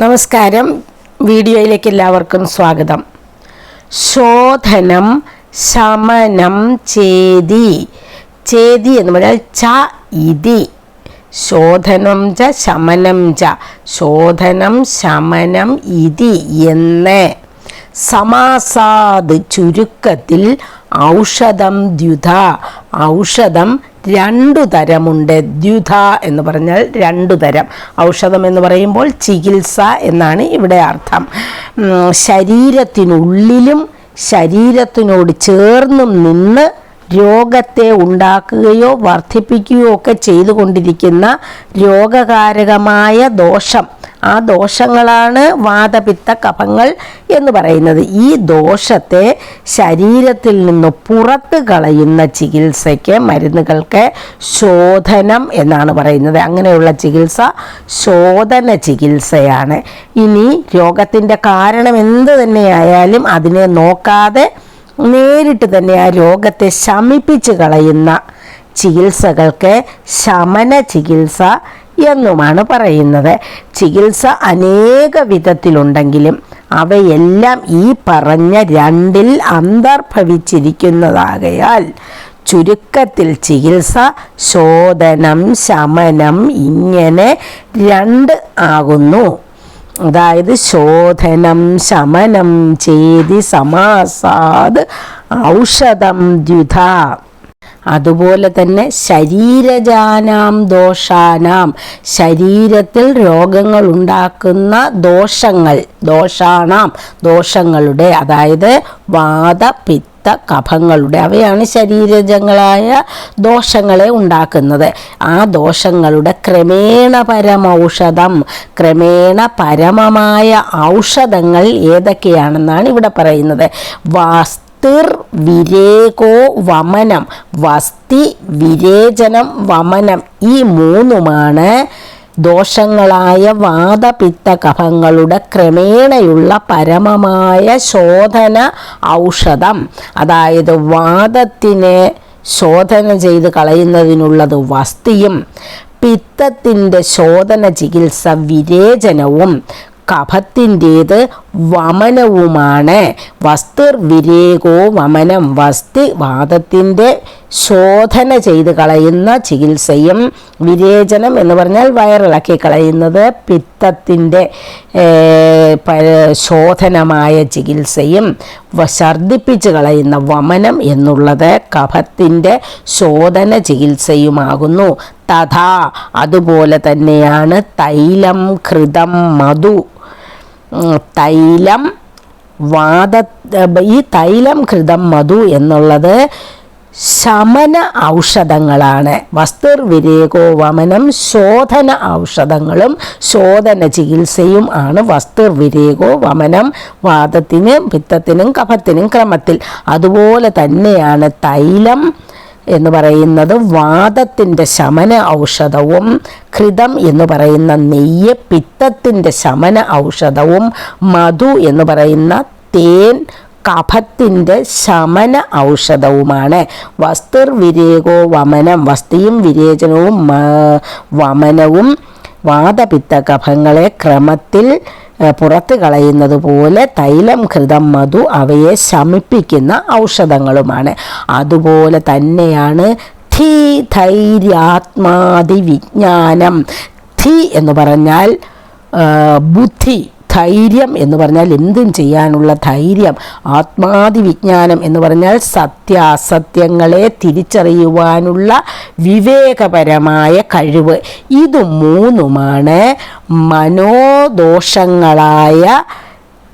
നമസ്കാരം. വീഡിയോയിലേക്ക് എല്ലാവർക്കും സ്വാഗതം. ശോധനം ശമനം ചേതി. ചേതി എന്ന് പറഞ്ഞാൽ ച ഇതി. ശോധനം ച ശമനം ച. ശോധനം ശമനം ഇതി എന്ന്. സമാസാദ് ചുരുക്കത്തിൽ ഔഷധം ദ്യുത. ഔഷധം രണ്ടു തരമുണ്ട് ദ്യുത എന്ന് പറഞ്ഞാൽ രണ്ടു തരം ഔഷധം എന്ന് പറയുമ്പോൾ ചികിത്സ എന്നാണ് ഇവിടെ അർത്ഥം. ശരീരത്തിനുള്ളിലും ശരീരത്തിനോട് ചേർന്നും നിന്ന് രോഗത്തെ ഉണ്ടാക്കുകയോ വർദ്ധിപ്പിക്കുകയോ ഒക്കെ ചെയ്തുകൊണ്ടിരിക്കുന്ന രോഗകാരകമായ ദോഷം ആ ദോഷങ്ങളാണ് വാതപിത്ത കഫങ്ങൾ എന്ന് പറയുന്നത്. ഈ ദോഷത്തെ ശരീരത്തിൽ നിന്ന് പുറത്ത് കളയുന്ന ചികിത്സയ്ക്ക് മരുന്നുകൾക്ക് ശോധനം എന്നാണ് പറയുന്നത്. അങ്ങനെയുള്ള ചികിത്സ ശോധന ചികിത്സയാണ്. ഇനി രോഗത്തിന്റെ കാരണം എന്ത് തന്നെയായാലും അതിനെ നോക്കാതെ നേരിട്ട് തന്നെ ആ രോഗത്തെ ശമിപ്പിച്ച് കളയുന്ന ചികിത്സകൾക്ക് ശമന ചികിത്സ എന്നുമാണ് പറയുന്നത്. ചികിത്സ അനേക വിധത്തിലുണ്ടെങ്കിലും അവയെല്ലാം ഈ പറഞ്ഞ രണ്ടിൽ അന്തർഭവിച്ചിരിക്കുന്നതാകയാൽ ചുരുക്കത്തിൽ ചികിത്സ ശോധനം ശമനം ഇങ്ങനെ രണ്ട് ആകുന്നു. അതായത് ശോധനം ശമനം ചേതി സമാസാദ് ഔഷധം ദ്വിധ അതുപോലെ തന്നെ ശരീരജാനാം ദോഷാനാം. ശരീരത്തിൽ രോഗങ്ങൾ ഉണ്ടാക്കുന്ന ദോഷങ്ങൾ ദോഷാണാം ദോഷങ്ങളുടെ അതായത് വാദ പിത്ത കഫങ്ങളുടെ അവയാണ് ശരീരജങ്ങളായ ദോഷങ്ങളെ ഉണ്ടാക്കുന്നത്. ആ ദോഷങ്ങളുടെ ക്രമേണ പരമൗഷധം ക്രമേണ പരമമായ ഔഷധങ്ങൾ ഏതൊക്കെയാണെന്നാണ് ഇവിടെ പറയുന്നത്. വാസ് വസ്തിർ വിരേകോ വമനം വസ്തി വിരേചനം വമനം ഈ മൂന്നുമാണ് ദോഷങ്ങളായ വാദപിത്ത കഫങ്ങളുടെ ക്രമേണയുള്ള പരമമായ ശോധന ഔഷധം. അതായത് വാദത്തിനെ ശോധന ചെയ്ത് കളയുന്നതിനുള്ളത് വസ്തിയും പിത്തത്തിന്റെ ശോധന ചികിത്സ വിരേചനവും കഫത്തിന്റേത് വമനവുമാണ്. വസ്തുർ വിരേകോ വമനം. വസ്തി വാദത്തിന്റെ ശോധന ചെയ്ത് കളയുന്ന ചികിത്സയും വിരേചനം എന്ന് പറഞ്ഞാൽ വയറിളക്കി കളയുന്നത് പിത്തത്തിന്റെ ശോധനമായ ചികിത്സയും ഛർദിപ്പിച്ച് കളയുന്ന വമനം എന്നുള്ളത് കഫത്തിന്റെ ശോധന ചികിത്സയുമാകുന്നു. തഥാ അതുപോലെ തന്നെയാണ് തൈലം ഘൃതം മധു തൈലം വാദ ഈ തൈലം ഘൃതം മധു എന്നുള്ളത് ശമന ഔഷധങ്ങളാണ്. വസ്തുർ വിരേകോ വമനം ശോധന ഔഷധങ്ങളും ശോധന ചികിത്സയും ആണ് വസ്തുർ വിരേകോ വമനം വാദത്തിനും പിത്തത്തിനും കഫത്തിനും ക്രമത്തിൽ. അതുപോലെ തന്നെയാണ് തൈലം എന്ന് പറയുന്നത് വാദത്തിന്റെ ശമന ഔഷധവും ഘൃതം എന്ന് പറയുന്ന നെയ്യ് പിത്തത്തിന്റെ ശമന ഔഷധവും മധു എന്ന് പറയുന്ന തേൻ കഫത്തിന്റെ ശമന ഔഷധവുമാണ്. വസ്തുർ വിരേകോ വമനം വസ്തിയും വിരേചനവും വമനവും വാദപിത്ത കഫങ്ങളെ ക്രമത്തിൽ പുറത്ത് കളയുന്നത് പോലെ തൈലം ഘൃതം മധു അവയെ ശമിപ്പിക്കുന്ന ഔഷധങ്ങളുമാണ്. അതുപോലെ തന്നെയാണ് ധീ ധൈര്യാത്മാതി വിജ്ഞാനം ധി എന്ന് പറഞ്ഞാൽ ബുദ്ധി. ധൈര്യം എന്ന് പറഞ്ഞാൽ എന്തും ചെയ്യാനുള്ള ധൈര്യം ആത്മാതിവിജ്ഞാനം എന്ന് പറഞ്ഞാൽ സത്യാസത്യങ്ങളെ തിരിച്ചറിയുവാനുള്ള വിവേകപരമായ കഴിവ്. ഇത് മൂന്നുമാണ് മനോദോഷങ്ങളായ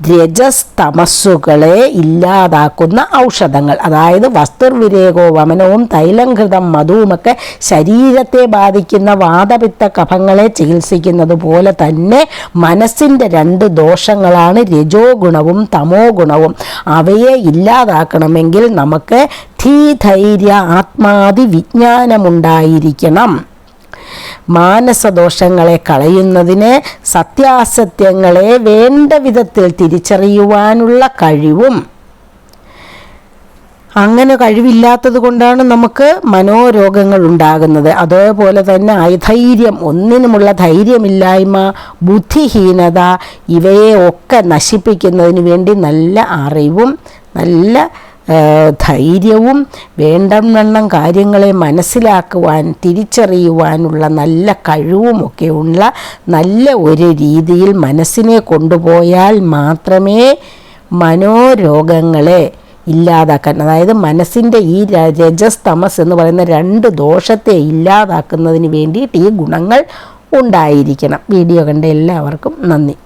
രജസ് തമസ്സുകളെ ഇല്ലാതാക്കുന്ന ഔഷധങ്ങൾ അതായത് വസ്തുർവിരേകോ വമനവും തൈലംകൃതം മധുവുമൊക്കെ ശരീരത്തെ ബാധിക്കുന്ന വാദപിത്ത കഫങ്ങളെ ചികിത്സിക്കുന്നത് പോലെ തന്നെ മനസ്സിന്റെ രണ്ട് ദോഷങ്ങളാണ് രജോ ഗുണവും തമോ ഗുണവും. അവയെ ഇല്ലാതാക്കണമെങ്കിൽ നമുക്ക് ധീധൈര്യ ആത്മാതി വിജ്ഞാനമുണ്ടായിരിക്കണം മാനസദോഷങ്ങളെ കളയുന്നതിന് സത്യാസത്യങ്ങളെ വേണ്ട വിധത്തിൽ തിരിച്ചറിയുവാനുള്ള കഴിവും. അങ്ങനെ കഴിവില്ലാത്തത് കൊണ്ടാണ് നമുക്ക് മനോരോഗങ്ങൾ ഉണ്ടാകുന്നത്. അതേപോലെ തന്നെ അധൈര്യം ഒന്നിനുമുള്ള ധൈര്യമില്ലായ്മ ബുദ്ധിഹീനത ഇവയെ ഒക്കെ നശിപ്പിക്കുന്നതിന് വേണ്ടി നല്ല അറിവും നല്ല ധൈര്യവും വേണ്ടവണ്ണം കാര്യങ്ങളെ മനസ്സിലാക്കുവാൻ തിരിച്ചറിയുവാനുള്ള നല്ല കഴിവുമൊക്കെ ഉള്ള നല്ല ഒരു രീതിയിൽ മനസ്സിനെ കൊണ്ടുപോയാൽ മാത്രമേ മനോരോഗങ്ങളെ ഇല്ലാതാക്കാൻ അതായത് മനസ്സിന്റെ ഈ രജസ് തമസ് എന്ന് പറയുന്ന രണ്ട് ദോഷത്തെ ഇല്ലാതാക്കുന്നതിന് വേണ്ടിയിട്ട് ഈ ഗുണങ്ങൾ ഉണ്ടായിരിക്കണം. വീഡിയോ കണ്ട എല്ലാവർക്കും നന്ദി.